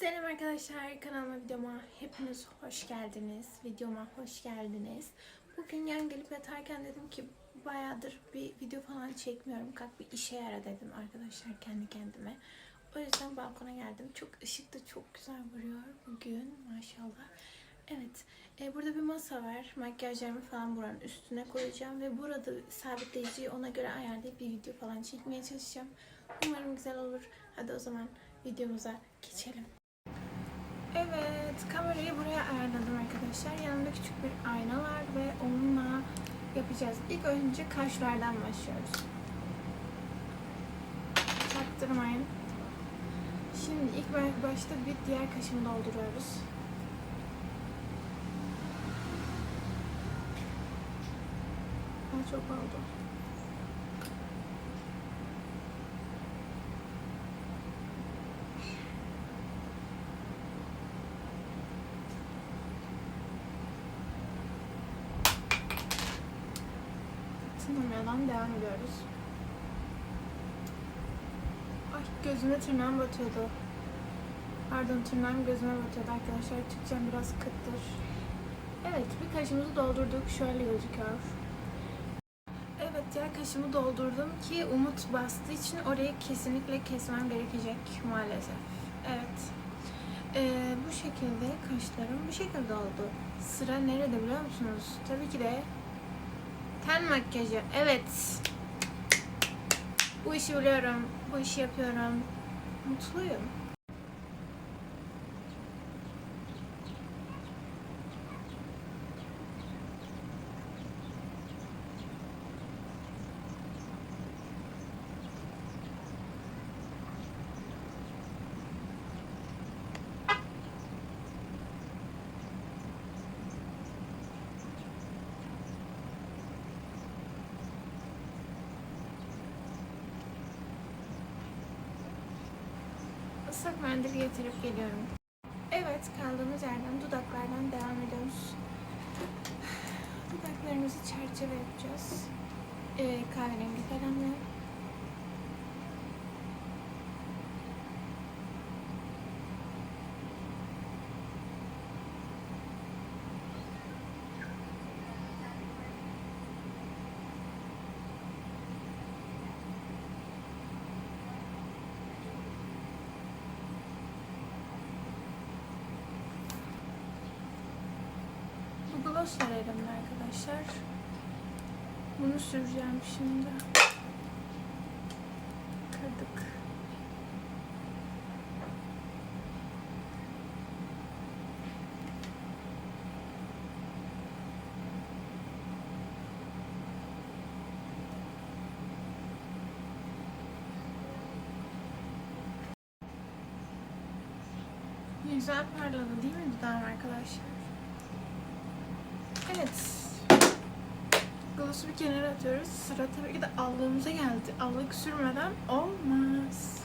Selam arkadaşlar kanalıma videoma hepiniz hoş geldiniz. Videoma hoş geldiniz. Bugün yan gelip yatarken dedim ki bayağıdır bir video falan çekmiyorum. Kalk bir işe yara dedim arkadaşlar kendi kendime. O yüzden balkona geldim. Çok ışık da çok güzel vuruyor bugün maşallah. Evet e, burada bir masa var. Makyajlarımı falan buranın üstüne koyacağım. Ve burada sabitleyiciyi ona göre ayarlayıp bir video falan çekmeye çalışacağım. Umarım güzel olur. Hadi o zaman videomuza geçelim. Evet, kamerayı buraya ayarladım arkadaşlar. Yanımda küçük bir ayna var ve onunla yapacağız. İlk önce kaşlardan başlıyoruz. Çaktırmayın. Şimdi ilk başta bir diğer kaşımı dolduruyoruz. Aa, çok oldu. Tınlamadan devam ediyoruz. Ay gözüme tırnağım batıyordu. Pardon tırnağım gözüme batıyordu arkadaşlar. Türkçem biraz kıttır. Evet bir kaşımızı doldurduk. Şöyle gözüküyor. Evet diğer kaşımı doldurdum ki umut bastığı için orayı kesinlikle kesmem gerekecek maalesef. Evet. Ee, bu şekilde kaşlarım bu şekilde oldu. Sıra nerede biliyor musunuz? Tabii ki de Ten makyajı. Evet. Bu işi biliyorum. Bu işi yapıyorum. Mutluyum. Islak mendil getirip geliyorum. Evet, kaldığımız yerden dudaklardan devam ediyoruz. Dudaklarımızı çerçeve yapacağız. Ee, kahverengi kalemle. Var elimde arkadaşlar. Bunu süreceğim şimdi. Kırdık. Güzel parladı değil mi dudağım arkadaşlar? Evet. Gloss'u bir kenara atıyoruz. Sıra tabii ki de allığımıza geldi. Allık sürmeden olmaz.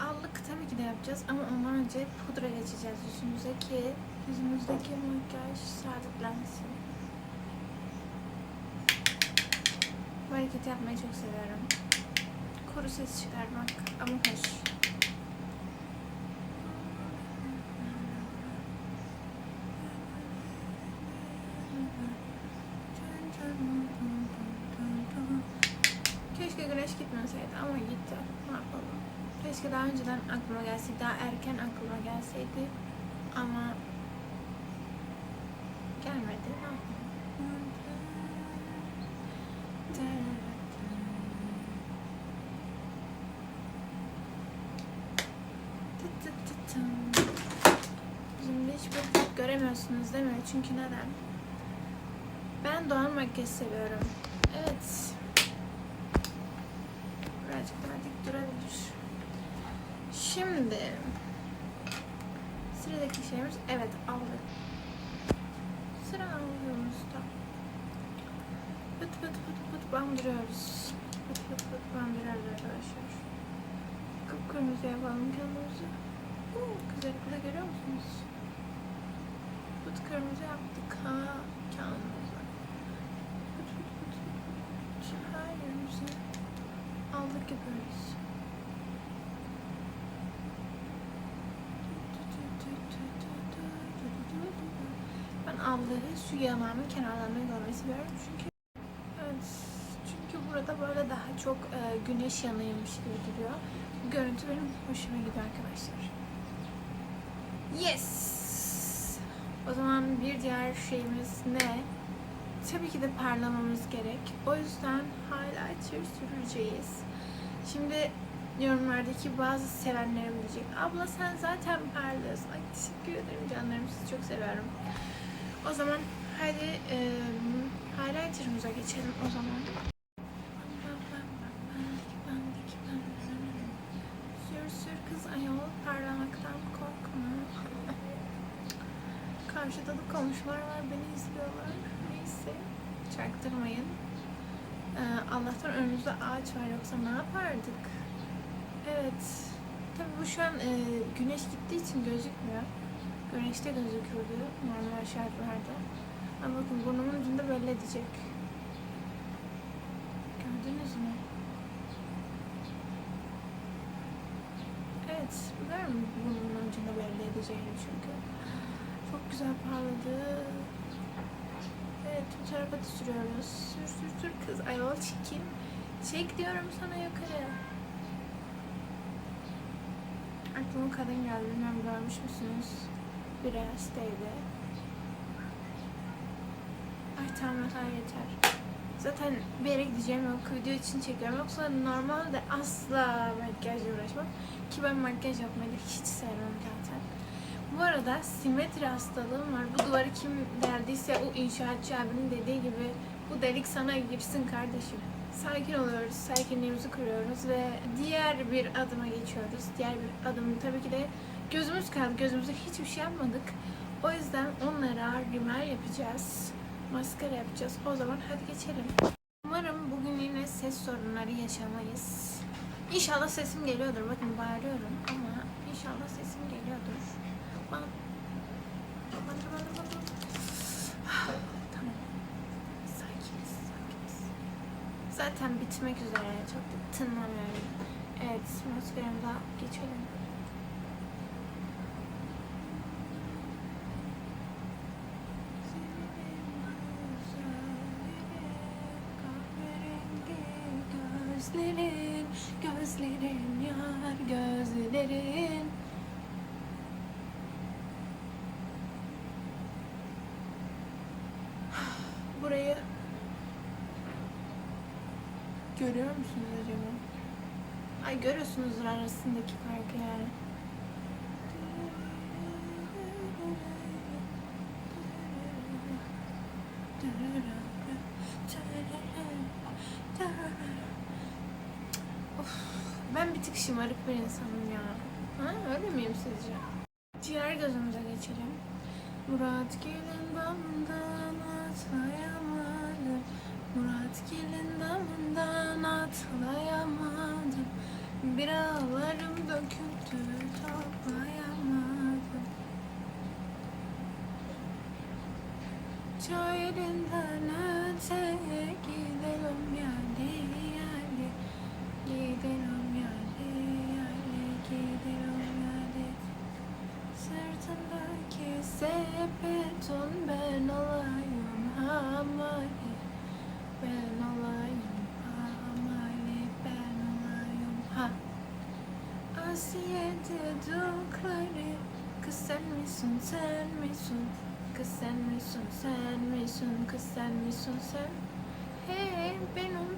Allık tabii ki de yapacağız ama ondan önce pudra geçeceğiz yüzümüze ki yüzümüzdeki makyaj sabitlensin. Bu hareketi yapmayı çok seviyorum. Kuru ses çıkarmak ama hoş. Keşke gitmeseydi ama gitti. Ne yapalım? Keşke daha önceden aklıma gelseydi, daha erken aklıma gelseydi. Ama gelmedi. Ne yapalım? Göremiyorsunuz değil mi? Çünkü neden? Ben doğal makyaj seviyorum. Evet. Şimdi sıradaki şeyimiz evet aldık. Sıra aldığımızda pıt pıt pıt pıt bandırıyoruz. Pıt pıt pıt bandırıyoruz arkadaşlar. Kıpkırmızı yapalım kendimizi. Oo, güzellikle görüyor musunuz? Pıt kırmızı yaptık ha kendimize. Pıt pıt pıt pıt. Her yerimizi aldık yapıyoruz. Aldığı şu yanağımın kenarlarını görmeyi seviyorum. Çünkü evet, çünkü burada böyle daha çok e, güneş yanıyormuş gibi duruyor. Bu görüntü benim hoşuma gidiyor arkadaşlar. Yes! O zaman bir diğer şeyimiz ne? Tabii ki de parlamamız gerek. O yüzden highlighter süreceğiz. Şimdi yorumlardaki bazı sevenlerim diyecek. Abla sen zaten parlıyorsun. Ay teşekkür ederim canlarım. Sizi çok seviyorum. O zaman hadi e, highlighter'ımıza geçelim o zaman. Sür sür kız ayol parlamaktan korkma. Karşıda da komşular var beni izliyorlar. Neyse çaktırmayın. Ee, Allah'tan önümüzde ağaç var yoksa ne yapardık? Evet. Tabii bu şu an e, güneş gittiği için gözükmüyor. Güneşte gözükürdü normal şartlarda. Ama bakın burnumun ucunda belli edecek. Gördünüz mü? Evet, biliyor musun burnumun ucunda belli edeceğini çünkü. Çok güzel parladı. Evet, bu tarafa da sürüyoruz. Sür sür sür kız. Ayol çekin. Çek diyorum sana yukarı. Aklıma kadın geldi. Bilmem görmüş müsünüz? Bir hastaydı. Ay tamam yeter yeter. Zaten bir yere gideceğim yok. Video için çekiyorum. Yoksa normalde asla makyajla uğraşmam. Ki ben makyaj yapmayı hiç sevmem zaten. Bu arada simetri hastalığım var. Bu duvarı kim deldiyse o inşaatçı abinin dediği gibi bu delik sana girsin kardeşim. Sakin oluyoruz, sakinliğimizi kuruyoruz ve diğer bir adıma geçiyoruz. Diğer bir adım tabii ki de gözümüz kaldı. Gözümüze hiçbir şey yapmadık. O yüzden onlara rimel yapacağız. Maskara yapacağız. O zaman hadi geçelim. Umarım bugün yine ses sorunları yaşamayız. İnşallah sesim geliyordur. Bakın bağırıyorum ama inşallah sesim geliyordur. Tamam. Zaten bitmek üzere. Çok da tınlamıyorum. Evet, maskaramıza geçelim. Gözlerin yar gözlerin Burayı görüyor musunuz acaba? Ay görüyorsunuzdur arasındaki farkı yani. Ben bir tık şımarık bir insanım ya. Ha, öyle miyim sizce? Diğer gözümüze geçelim. Murat gelin damından atlayamadım. Murat gelin damından atlayamadım. Bir ağlarım döküldü toplayamadım. Çay elinden gidelim yani. Gidelim yani yani gidelim yani. Sırtındaki sepeton ben olayım hamali. Ben olayım hamali ben olayım ha. Asiyete dukları Kız sen misin sen misin? Kız sen misin sen misin Kız sen misin sen? Hey benim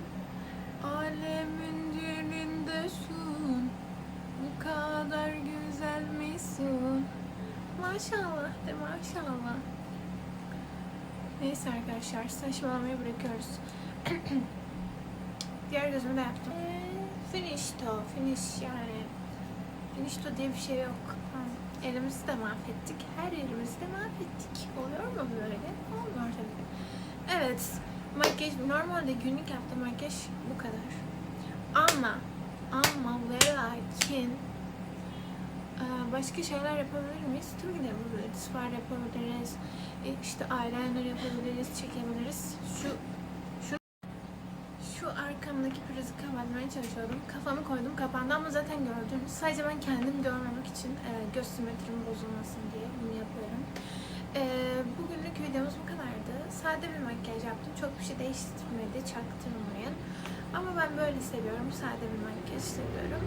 Alemin dilindesin Bu kadar güzel misin Maşallah de maşallah. Neyse arkadaşlar saçmalamayı bırakıyoruz. Diğer gözümü de yaptım. Ee, Finishto finish yani. Finishto diye bir şey yok. Elimizi de mahvettik. Her yerimizi de mahvettik. Oluyor mu böyle? Olmuyor tabii. Evet Makyaj normalde günlük yaptığım makyaj bu kadar Ama Ama ve lakin ee, Başka şeyler yapabilir miyiz? Tabii ki de yapabiliriz. Far yapabiliriz. e, işte eyeliner yapabiliriz, çekebiliriz. Şu şu şu arkamdaki prizi kapatmaya çalışıyordum. Kafamı koydum kapandı ama zaten gördünüz. Sadece ben kendim görmemek için e, göz simetrim bozulmasın diye bunu yapıyorum. E, bugünlük videomuz sade bir makyaj yaptım. Çok bir şey değiştirmedi. Çaktırmayın. Ama ben böyle seviyorum. Sade bir makyaj seviyorum.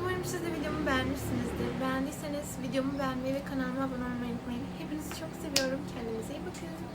Umarım siz de videomu beğenmişsinizdir. Beğendiyseniz videomu beğenmeyi ve kanalıma abone olmayı unutmayın. Hepinizi çok seviyorum. Kendinize iyi bakın.